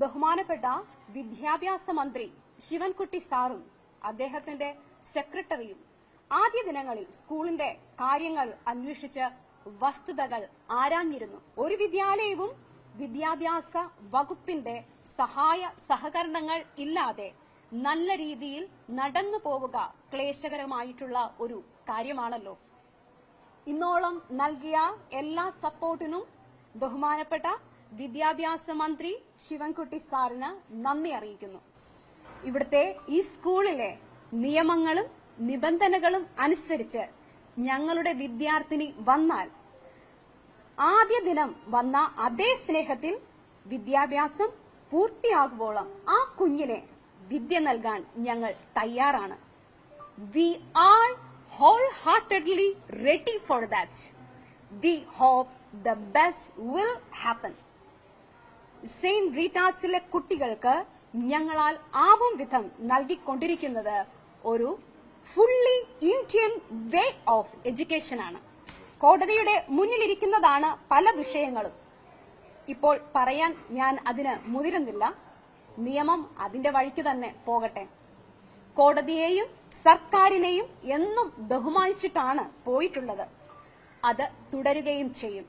ബഹുമാനപ്പെട്ട വിദ്യാഭ്യാസ മന്ത്രി ശിവൻകുട്ടി സാറും അദ്ദേഹത്തിന്റെ സെക്രട്ടറിയും ആദ്യ ദിനങ്ങളിൽ സ്കൂളിന്റെ കാര്യങ്ങൾ അന്വേഷിച്ച് വസ്തുതകൾ ആരാഞ്ഞിരുന്നു. ഒരു വിദ്യാലയവും വിദ്യാഭ്യാസ വകുപ്പിന്റെ സഹായ സഹകരണങ്ങൾ ഇല്ലാതെ നല്ല രീതിയിൽ നടന്നു പോവുക ക്ലേശകരമായിട്ടുള്ള ഒരു കാര്യമാണല്ലോ. ഇന്നോളം നൽകിയ എല്ലാ സപ്പോർട്ടിനും ബഹുമാനപ്പെട്ട വിദ്യാഭ്യാസ മന്ത്രി ശിവൻകുട്ടി സാറിന് നന്ദി അറിയിക്കുന്നു. ഇവിടുത്തെ ഈ സ്കൂളിലെ നിയമങ്ങളും നിബന്ധനകളും അനുസരിച്ച് ഞങ്ങളുടെ വിദ്യാർത്ഥിനി വന്നാൽ ആദ്യ ദിനം വന്ന അതേ സ്നേഹത്തിൽ വിദ്യാഭ്യാസം പൂർത്തിയാകുവോളം ആ കുഞ്ഞിനെ വിദ്യ നൽകാൻ ഞങ്ങൾ തയ്യാറാണ്. We are wholeheartedly ready for that we hope the best will happen saint റീറ്റാസിലെ കുട്ടികൾക്ക് ഞങ്ങളാൽ ആവും വിധം നൽകിക്കൊണ്ടിരിക്കുന്നത് ഒരു fully Indian way of education ആണ്. കോടതിയുടെ മുന്നിലിരിക്കുന്നതാണ് പല വിഷയങ്ങളും. ഇപ്പോൾ പറയാൻ ഞാൻ അതിന് മുതിരുന്നില്ല. നിയമം അതിന്റെ വഴിക്ക് തന്നെ പോകട്ടെ. കോടതിയെയും സർക്കാരിനെയും എന്നും ബഹുമാനിച്ചിട്ടാണ് പോയിട്ടുള്ളത്. അത് തുടരുകയും ചെയ്യും.